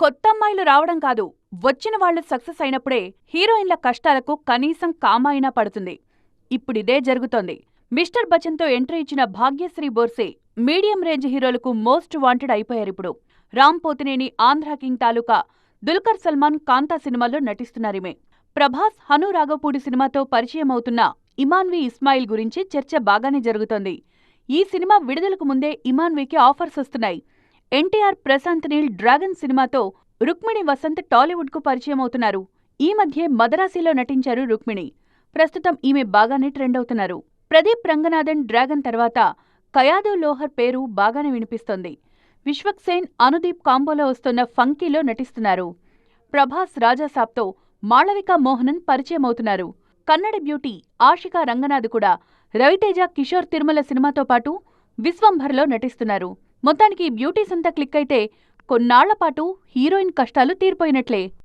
కొత్త అమ్మాయిలు రావడం కాదు వచ్చిన వాళ్ళు సక్సెస్ అయినప్పుడే హీరోయిన్ల కష్టాలకు కనీసం కామ అయినా పడుతుంది. ఇప్పుడిదే జరుగుతోంది. మిస్టర్ బచ్చన్తో ఎంట్రీ ఇచ్చిన భాగ్యశ్రీ బోర్సే మీడియం రేంజ్ హీరోలకు మోస్ట్ వాంటెడ్ అయిపోయారిప్పుడు రామ్ పోతినేని ఆంధ్ర కింగ్ తాలూకా దుల్కర్ సల్మాన్ కాంతా సినిమాల్లో నటిస్తున్నారిమే ప్రభాస్ హను రాఘపూడి సినిమాతో పరిచయం అవుతున్న ఇమాన్వి ఇస్మాయిల్ గురించి చర్చ బాగానే జరుగుతోంది. ఈ సినిమా విడుదలకు ముందే ఇమాన్వీకి ఆఫర్స్ వస్తున్నాయి. ఎన్టీఆర్ ప్రశాంత్ నీల్ డ్రాగన్ సినిమాతో రుక్మిణి వసంత్ టాలీవుడ్కు పరిచయం అవుతున్నారు ఈ మధ్యే మదరాసిలో నటించారు రుక్మిణి. ప్రస్తుతం ఈమె బాగానే ట్రెండ్ అవుతున్నారు ప్రదీప్ రంగనాథన్ డ్రాగన్ తర్వాత కయాదో లోహర్ పేరు బాగానే వినిపిస్తోంది. విశ్వక్సేన్ అనుదీప్ కాంబోలో వస్తున్న ఫంకీలో నటిస్తున్నారు. ప్రభాస్ రాజాసాబ్తో మాళవిక మోహనన్ పరిచయం అవుతున్నారు కన్నడ బ్యూటీ ఆషికా రంగనాథ్ కూడా రవితేజ కిషోర్ తిరుమల సినిమాతో పాటు విశ్వంభర్లో నటిస్తున్నారు. మొత్తానికి బ్యూటీస్ అంతా క్లిక్ అయితే కొన్నాళ్ళ పాటు హీరోయిన్ కష్టాలు తీరిపోయినట్లే.